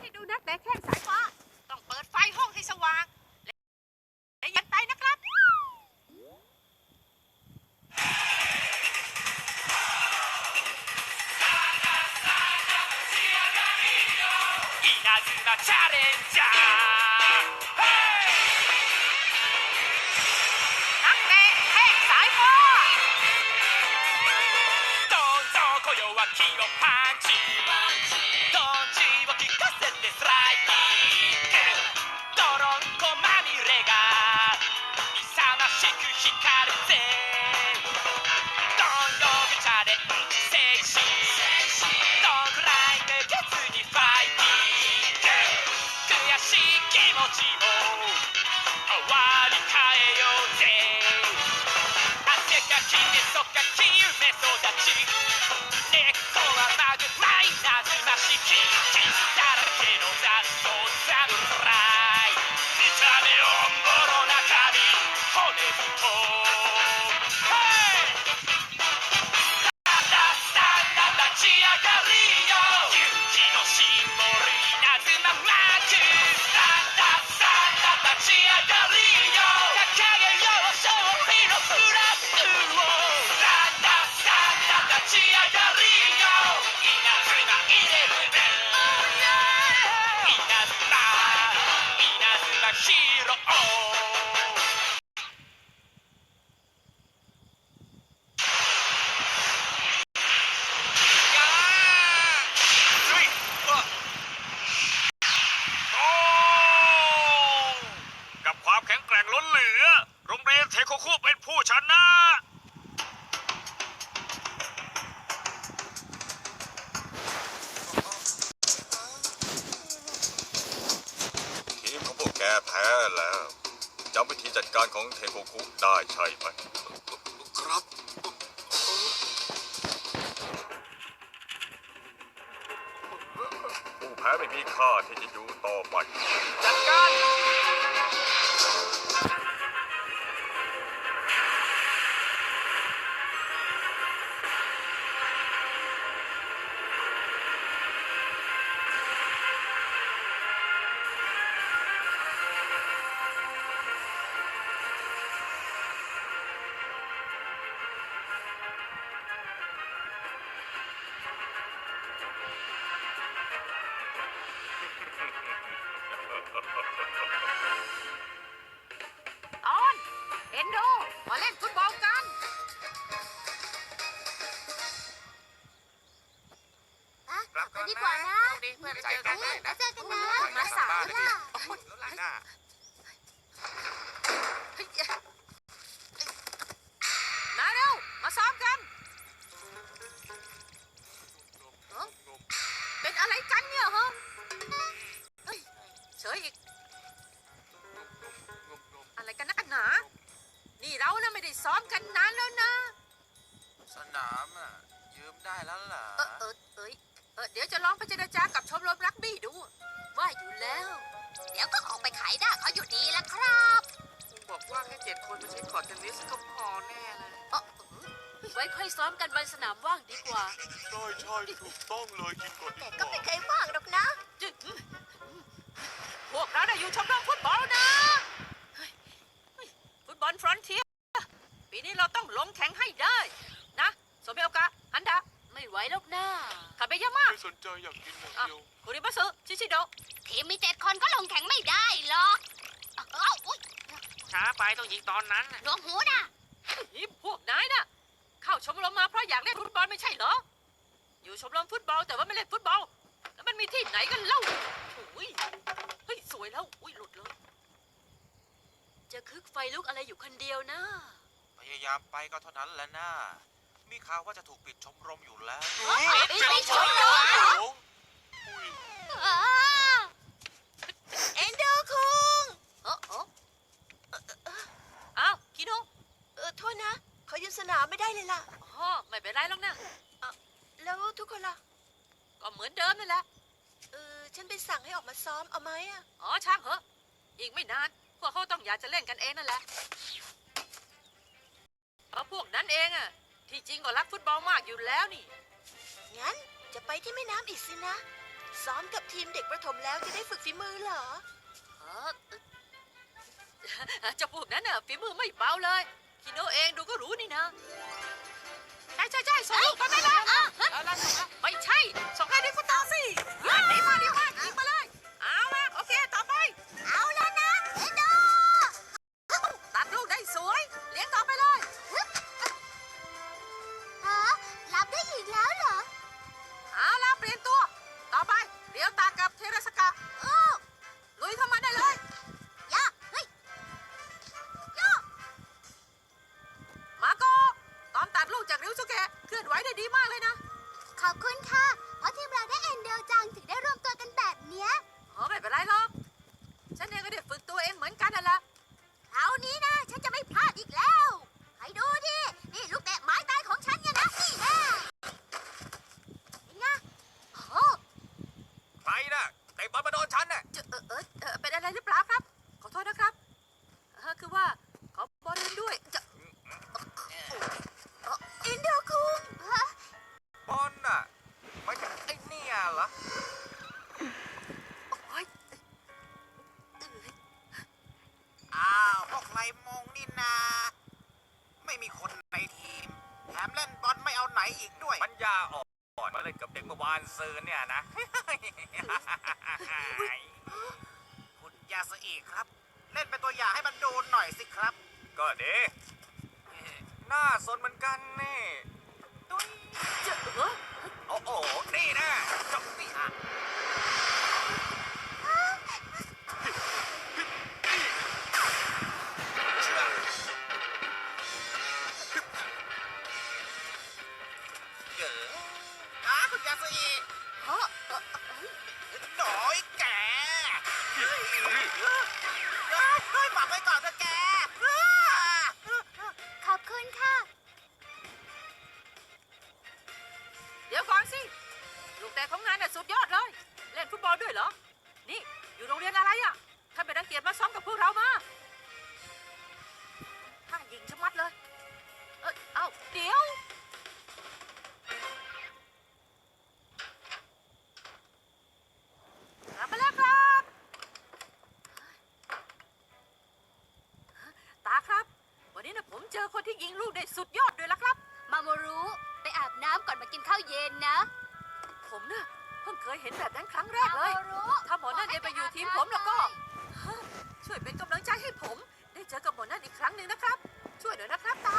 ให้ดูนักแต่แข้งสายฟ้า ต้องเปิดไฟห้องให้สว่าง 光るぜ Oh. การของเทโกคุได้ใช่ไหมครับ ผู้แพ้ไม่มีค่าที่จะอยู่ต่อไป จัดการ มาเล่นฟุตบอลกันกลับกันดีกว่านะดีเพื่อนเจอกันเฮ้ยนะ เจอกันนะ มาสายแล้วล่ะ หน้ามา เอยเออเดี๋ยวจะลองไปเจรจากับชมรมรักบี้ดู ว่าอยู่แล้ว เดี๋ยวก็ออกไปขายหน้าเขาอยู่ดีแล้วครับบอกว่าแค่เจ็ดคนมาใช้กอดเทนนิสก็พอแน่เลยเออเออไว้ค่อยซ้อมกันบนสนามว่างดีกว่าใช่ใช่ถูกต้องเลยกินก่อนแต่ก็ไม่เคยว่างหรอกนะ จึ๊งพวกเราได้อยู่ชมรมฟุตบอลนะเฮ้ยเฮ้ยฟุตบอลฟรอนเทียปีนี้เราต้องลงแข่งให้ได้ นะโซเบโอกะอันดา ไม่ไหวแล้ว นะคาเบยาม่าไม่สนใจอยากกินอย่างอะเดียวคุริบัสึชิชิโดะทีมมีเจ็ดคนก็ลงแข่งไม่ได้หรอกเอ้าอุ๊ยช้าไปต้องยิงตอนนั้นน่ะหนวงหูนะนี่พวกนายน่ะ เข้าชมรมมาเพราะอยากเล่นฟุตบอลไม่ใช่เหรอ อยู่ชมรมฟุตบอลแต่ว่าไม่เล่นฟุตบอล แล้วมันมีที่ไหนกันเล่าโอ้ยเฮ้ยสวยแล้ว อุ้ยหลุดเลย จะคึกไฟลุกอะไรอยู่คนเดียวนะ พยายามไปก็เท่านั้นแหละนะ มีข่าวว่าจะถูกปิดชมรมอยู่แล้วไม่ชมรมเอ็นโดคุงเออเอออ้าวพี่โนเออโทษนะเขายืนสนามไม่ได้เลยล่ะ อ๋อไม่เป็นไรหรอกนะ แล้วทุกคนล่ะ ก็เหมือนเดิมนั่นแหละ เออ ฉันไปสั่งให้ออกมาซ้อมเอาไหมอะอ๋อช่างเหอะ อีกไม่นาน พวกเขาต้องอยากจะเล่นกันเองนั่นแหละเพราะพวกนั้นเองอะ ที่จริงก็รักฟุตบอลมากอยู่แล้วนี่ งั้นจะไปที่แม่น้ำอีกสินะ ซ้อมกับทีมเด็กประถมแล้วจะได้ฝึกฝีมือเหรอ เออเอ่อเจ้าพวกนั้นน่ะฝีมือไม่เบาเลยคิโนเองดูก็รู้นี่นะใช่ใช่ใช่ส่งลูกไปไหมล่ะเอาล่ะส่งละไม่ใช่ ส่งให้ดิฟุตต่อสิดีมาดีมายิ ขอบคุณค่ะ เพราะทีมเราได้เอ็นโดจังถึงได้รวมตัวกันแบบเนี้ย อ๋อไม่เป็นไรหรอก ฉันเองก็ได้ฝึกตัวเองเหมือนกันนั่นแหละคราวนี้นะ ฉันจะไม่พลาดอีกแล้วให้ดูดินี่ลูกเตะไม้ตายของฉันเนี่ยนะนี่แน่เป็นไงโอ้โหใครน่ะเตะบอลมาโดนฉันน่ะ จะเออเออเออเป็นอะไรหรือเปล่าครับ ขอโทษนะครับเออคือว่าขอบอลเล่นด้วยจะอินโดคุง ไอ้เนี่ยเหรอ โอ๊ยอ้าวพวกไรมงนี่นา ไม่มีคนในทีม แถมเล่นบอลไม่เอาไหนอีกด้วย ปัญญาอ่อนมาเล่นกับเด็กเมื่อวานซืนเนี่ยนะ คุณยาสอีครับ เล่นเป็นตัวอย่างให้มันดูหน่อยสิครับ ก็ดีหน้าสนเหมือนกันนี่ตุ้ยจะเออ โอ้โห นี่นะจบนี่ฮะเก๋อ้าคุณยาสอีเออเอ นนี้นะผมเจอคนที่ยิงลูกได้สุดยอดด้วยละครับ มาโมรุไปอาบน้ำก่อนมากินข้าวเย็นนะ ผมน่ะเพิ่งเคยเห็นแบบนั้นครั้งแรกเลย มาโมรุถ้าหมอนั่นเองไปอยู่ทีมผมแล้วก็ช่วยเป็นกำลังใจให้ผม ได้เจอกับหมอนั่นอีกครั้งหนึ่งนะครับ ช่วยหน่อยนะครับตา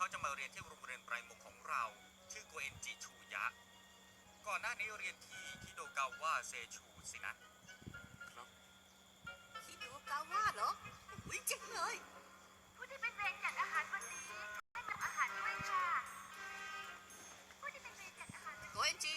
เขาจะมาเรียนที่โรงเรียนไตรมุขของเรา ชื่อโกเอนจิชูยะ ก่อนหน้านี้เรียนที่คิโดกาวะเซชูสินะคิโดกาว่าเหรออุ้ยเจ๋งเลย ผู้ที่เป็นเวรจัดอาหารวันนี้ให้ทำอาหารด้วยค่ะ ผู้ที่เป็นเวรจัดอาหารวันนี้ โกเอนจิ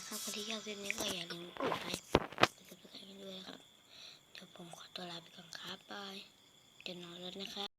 คครับคนที่ชอบคลิปนี้ก็อย่าลืมกดไลค์กดติดตามกันด้วยครับ เดี๋ยวผมขอตัวลาไปก่อนครับบายจะนอนแล้วนะครับ